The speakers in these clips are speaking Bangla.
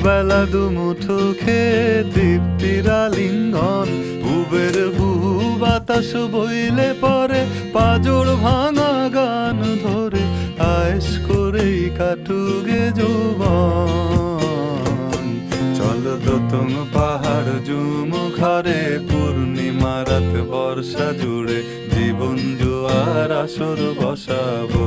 দুবেলা দুমুঠো খেয়ে তৃপ্তির আলিঙ্গন। উবের বুহু বাতাস বইলে পরে পাজর ভাঙা গান ধরে আয়েস করেই কাটুগে যৌবন। চল দোতং পাহাড় জুম ঘরে পূর্ণিমা রাত বর্ষা জুড়ে জীবন জোয়ার আসর বসাবো।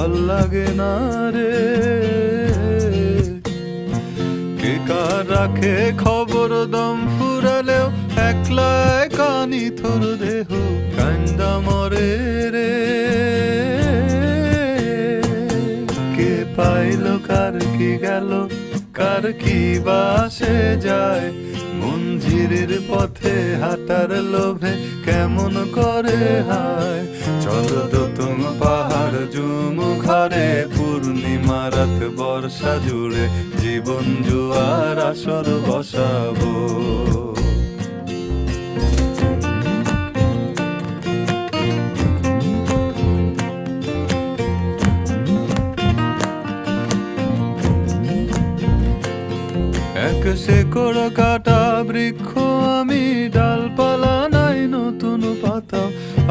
ভালো লাগে না রে। কে কার রাখে খবর দম ফুরালেও, একলা কানি থর দেহ কান্দা মরে রে। কে পাইল, কার কি গেল, কার কি বাসে যায়। মঞ্জিরের পথে হাঁটার লোভে কেমন করে হায়, চল রাত বর্ষা জুড়ে জীবন জুয়ার আসর বসাবো। এক শেকড় কাটা বৃক্ষ আমি, ডালপালা নাই নতুন পাতা,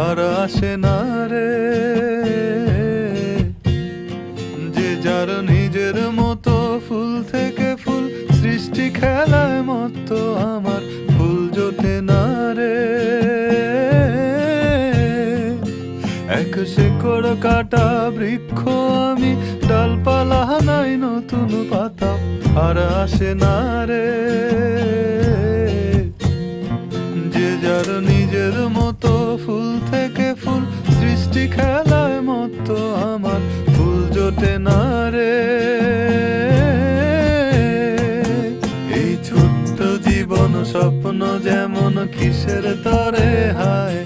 আর আসে না সৃষ্টি খেলায় মতো আমার ফুল জোটে না রে। এক শেকড় কাটা বৃক্ষ আমি ডালপালা নাই নতুন পাতা আর আসে না রে। যে যার নিজের মতো কিসের তরে হায়?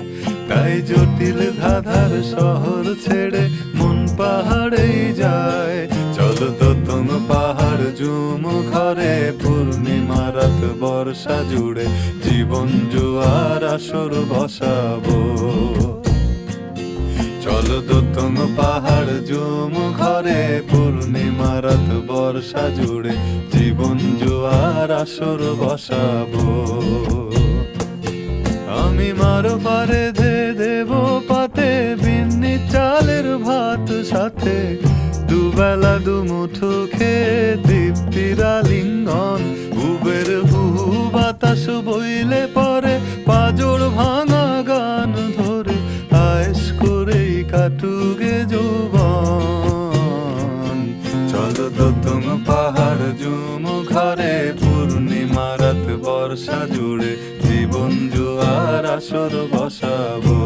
তাই জটিল ধাঁধার শহর ছেড়ে মন পাহাড়েই যায়। চল দোতং পাহাড় জুম ঘরে, পূর্ণিমা রাত বর্ষা জুড়ে জীবন জোয়ার আসর বসাবো। চল দোতং পাহাড় জুম ঘরে, পূর্ণিমা রাত বর্ষা জুড়ে জীবন জোয়ার আসর বসাবো। আমি মার পারে দে, দেব পাতে, বিন্নি চালের ভাত সাথে। দুবেলা দুমুঠো খেয়ে দীপ্তিরা আলিঙ্গন, উবের হুহু বাতাস বইলে পরে প্রথম পাহাড় জুম ঘরে পূর্ণিমা রাত বর্ষা জুড়ে জীবন জুয়ার আসর বসাবো।